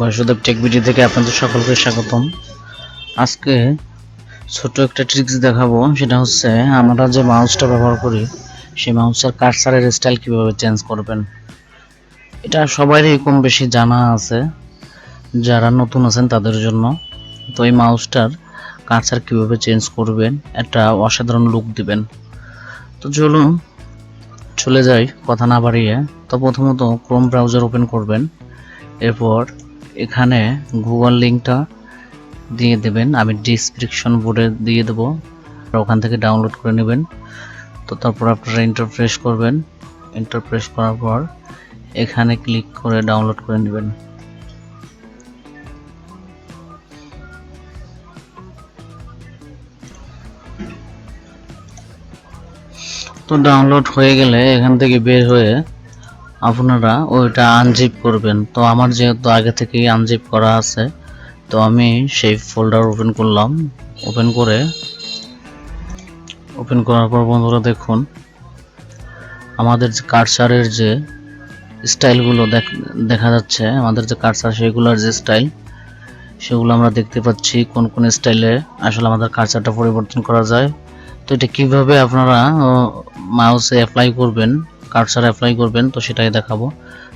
Basudeb take video থেকে আপনাদের সকলকে স্বাগতম। আজকে ছোট একটা ট্রিক্স দেখাবো, সেটা হচ্ছে আমরা যে মাউসটা ব্যবহার করি, সেই মাউসের কার্সারের স্টাইল কীভাবে চেঞ্জ করবেন। এটা সবারই কম বেশি জানা আছে, যারা নতুন আছেন তাদের জন্য। তো এই মাউসটার কার্সার কীভাবে চেঞ্জ করবেন, একটা অসাধারণ লুক দিবেন। তো চলুন, চলে যাই, কথা না বাড়িয়ে। তো প্রথমত ক্রোম ব্রাউজার ওপেন করবেন। এরপর এখানে গুগল লিঙ্কটা দিয়ে দেবেন। আমি ডিসক্রিপশন বোর্ডে দিয়ে দেবো। আর ওখান থেকে ডাউনলোড করে নেবেন। তো তারপর আপনারা ইন্টারপ্রেস করবেন। ইন্টারপ্রেস করার পর এখানে ক্লিক করে ডাউনলোড করে নেবেন। তো ডাউনলোড হয়ে গেলে এখান থেকে বের হয়ে আপনারা ওইটা আনজিপ করবেন। তো আমার যেহেতু আগে থেকেই আনজিপ করা আছে, তো আমি সেই ফোল্ডার ওপেন করলাম। ওপেন করে ওপেন করার পর বন্ধুরা দেখুন, আমাদের যে কার্সারের যে স্টাইলগুলো দেখা যাচ্ছে, আমাদের যে কার্সার সেগুলোর যে স্টাইল সেগুলো আমরা দেখতে পাচ্ছি কোন কোন স্টাইলে আসলে আমাদের কার্সারটা পরিবর্তন করা যায়। তো এটা কীভাবে আপনারা মাউসে অ্যাপ্লাই করবেন কার্সার অ্যাপ্লাই করবেন, তো সেটাই দেখাবো।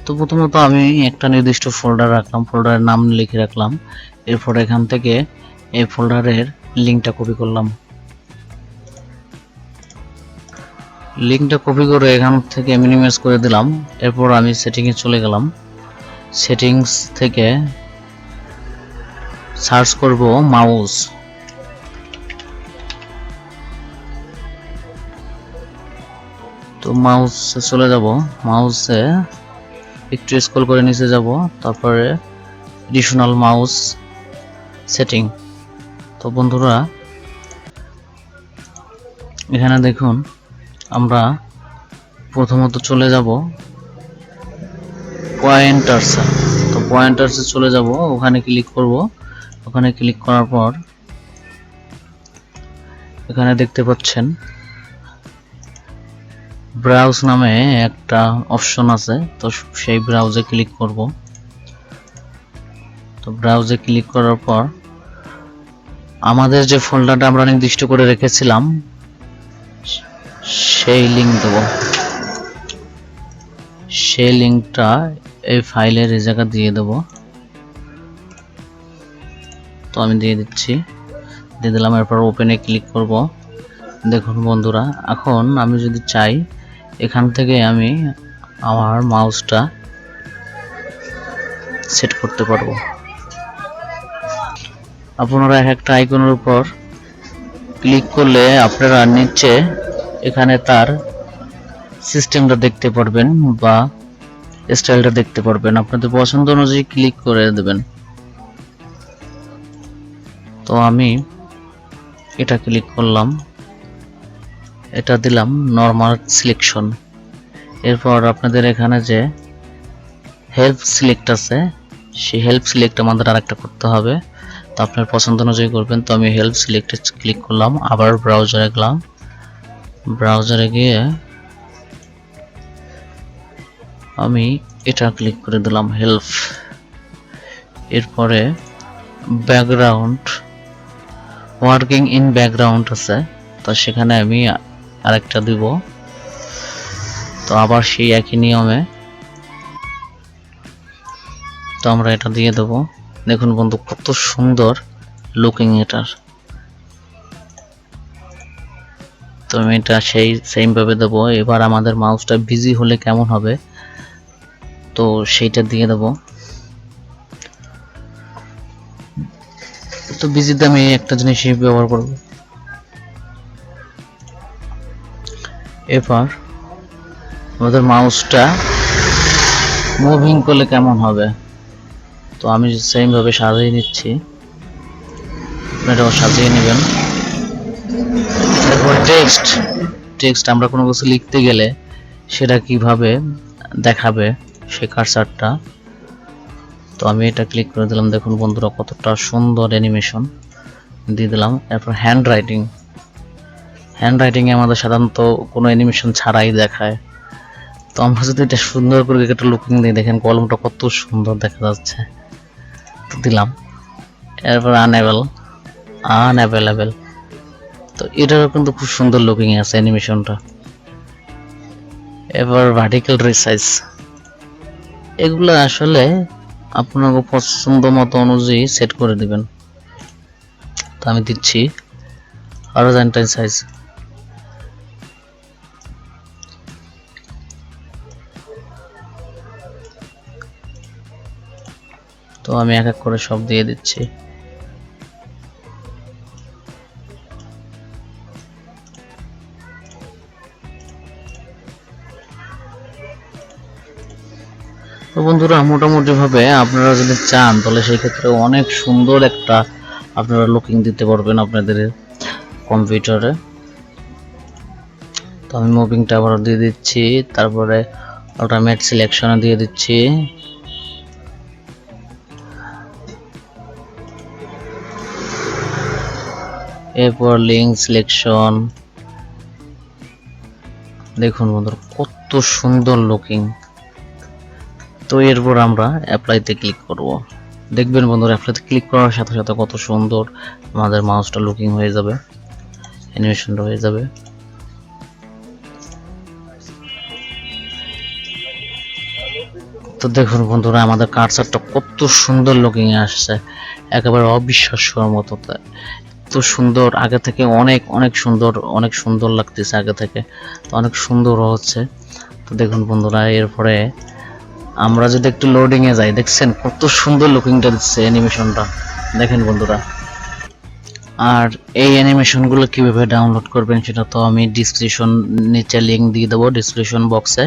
তো প্রথমত আমি একটা নির্দিষ্ট ফোল্ডার রাখলাম ফোল্ডারের নাম লিখে রাখলাম। এরপর এখান থেকে এই ফোল্ডারের লিঙ্কটা কপি করলাম। লিঙ্কটা কপি করে এখান থেকে মিনিমাইজ করে দিলাম। এরপর আমি সেটিংয়ে চলে গেলাম। সেটিংস থেকে সার্চ করব মাউস তো মাউসে চলে যাব। মাউসে একটু স্ক্রল করে নিচে যাব, তারপরে এডিশনাল মাউস সেটিং তো বন্ধুরা, এখানে দেখুন, আমরা প্রথমত চলে যাব পয়েন্টার্সে তো পয়েন্টার্সে চলে যাব, ওখানে ক্লিক করব। ওখানে ক্লিক করার পর এখানে দেখতে পাচ্ছেন ব্রাউজ নামে একটা অপশন আছে, তো সেই ব্রাউজে ক্লিক করব। তো ব্রাউজে ক্লিক করার পর আমাদের যে ফোল্ডারটা আমরা নির্দিষ্ট করে রেখেছিলাম, সেই লিঙ্ক দেব। সেই লিঙ্কটা এই ফাইলের এই জায়গা দিয়ে দেব। তো আমি দিয়ে দিচ্ছি। দিয়ে দিলাম, এরপর ওপেনে ক্লিক করব। দেখুন বন্ধুরা, এখন আমি যদি চাই এখান থেকে আমি আমার মাউসটা সেট করতে পারব। আপনারা এক একটা আইকনের উপর ক্লিক করলে আপনারা নিচে এখানে তার সিস্টেমটা দেখতে পারবেন বা স্টাইলটা দেখতে পারবেন। আপনাদের পছন্দ অনুযায়ী ক্লিক করে দেবেন। তো আমি এটা ক্লিক করলাম। এটা দিলাম নর্মাল সিলেকশন এরপর আপনাদের এখানে যে হেল্প সিলেক্ট আছে, সেই হেল্প সিলেক্ট আমাদের আরেকটা করতে হবে। তো আপনার পছন্দ অনুযায়ী করবেন, তো আমি হেল্প সিলেক্টে ক্লিক করলাম, আবার ব্রাউজারে গেলাম। ব্রাউজারে গিয়ে আমি এটা ক্লিক করে দিলাম হেল্প এরপরে ব্যাকগ্রাউন্ড ওয়ার্কিং ইন ব্যাকগ্রাউন্ড আছে, তো সেখানে আমি আরেকটা দিব। তো আবার সেই একই নিয়মে। তো আমরা এটা দিয়ে দেব। দেখুন বন্ধু, কত সুন্দর লুকিং এটার। তো আমি এটা সেই সেম ভাবে দেব। এবার আমাদের মাউসটা বিজি হলে কেমন হবে? তো সেইটা দিয়ে দেব। তো বিজিতে আমি একটা জিনিস ব্যবহার করব। এবার আমাদের মাউসটা মুভিং করলে কেমন হবে? তো আমি সেম ভাবে সাজিয়ে নিচ্ছি। আপনারাও সাজিয়ে নেবেন। এরপর টেক্সট টেক্সট আমরা কোনো কিছু লিখতে গেলে সেটা কীভাবে দেখাবে সে কার্সারটা তো আমি এটা ক্লিক করে দিলাম। দেখুন বন্ধুরা কতটা সুন্দর অ্যানিমেশন দিয়ে দিলাম। এরপর হ্যান্ড রাইটিং হ্যান্ড রাইটিংয়ে আমাদের সাধারণত কোনো অ্যানিমেশন ছাড়াই দেখায়। তো আমরা যদি এটা সুন্দর করে একটা লুকিং দিই দেখেন কলমটা কত সুন্দর দেখা যাচ্ছে। তো দিলাম। এরপর আনএবেল আনঅ্যাভেলেবেল তো এটারও কিন্তু খুব সুন্দর লুকিং আছে অ্যানিমেশনটা এবার ভার্টিক্যাল রিসাইজ এগুলো আসলে আপনাকে পছন্দ মতো অনুযায়ী সেট করে দিবেন। তো আমি দিচ্ছি হরিজন্টাল সাইজ তো আমি এক এক করে সব দিয়ে দিচ্ছি। তো বন্ধুরা মোটামুটি ভাবে আপনারা যদি চান, তাহলে সেই ক্ষেত্রে অনেক সুন্দর একটা আপনারা লুকিং দিতে পারবেন আপনাদের কম্পিউটারে তো আমি মুভিংটা আবার দিয়ে দিচ্ছি, তারপরে অটোমেট সিলেকশনে দিয়ে দিচ্ছি। এরপর লিঙ্ক সিলেকশন দেখুন বন্ধুরা, কত সুন্দর লুকিং তো এরপর আমরা অ্যাপ্লাইতে ক্লিক করব। দেখবেন বন্ধুরা অ্যাপ্লাইতে ক্লিক করার সাথে সাথে কত সুন্দর আমাদের মাউসটা লুকিং হয়ে যাবে অ্যানিমেশনটা হয়ে যাবে। তো দেখুন বন্ধুরা, আমাদের কার্সারটা কত সুন্দর লুকিং আসছে, একেবারে অবিশ্বাস্যর মতো। এত সুন্দর, আগে থেকে অনেক অনেক সুন্দর অনেক সুন্দর লাগতেছে আগে থেকে। তো অনেক সুন্দর হচ্ছে। তো দেখুন বন্ধুরা, এরপরে আমরা যদি একটু লোডিং এ যাই, দেখছেন কত সুন্দর লুকিংটা দিচ্ছে অ্যানিমেশনটা দেখেন বন্ধুরা। আর এই অ্যানিমেশনগুলো কীভাবে ডাউনলোড করবেন সেটা তো আমি ডিসক্রিপশন নিচে লিংক দিয়ে দেবো ডিসক্রিপশন বক্সে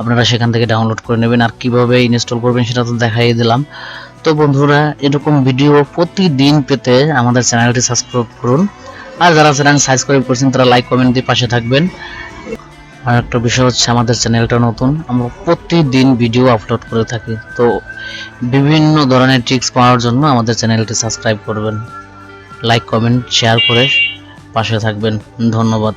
আপনারা সেখান থেকে ডাউনলোড করে নেবেন। আর কীভাবে ইনস্টল করবেন সেটা তো দেখাই দিলাম। তো বন্ধুরা, এরকম ভিডিও প্রতিদিন পেতে আমাদের চ্যানেলটি সাবস্ক্রাইব করুন। আর যারা চ্যানেল সাবস্ক্রাইব করছেন, তারা লাইক কমেন্ট দিয়ে পাশে থাকবেন। আর একটা বিষয় হচ্ছে, আমাদের চ্যানেলটা নতুন, আমরা প্রতিদিন ভিডিও আপলোড করে থাকি। তো বিভিন্ন ধরনের ট্রিক্স পাওয়ার জন্য আমাদের চ্যানেলটি সাবস্ক্রাইব করবেন। লাইক কমেন্ট শেয়ার করে পাশে থাকবেন। ধন্যবাদ।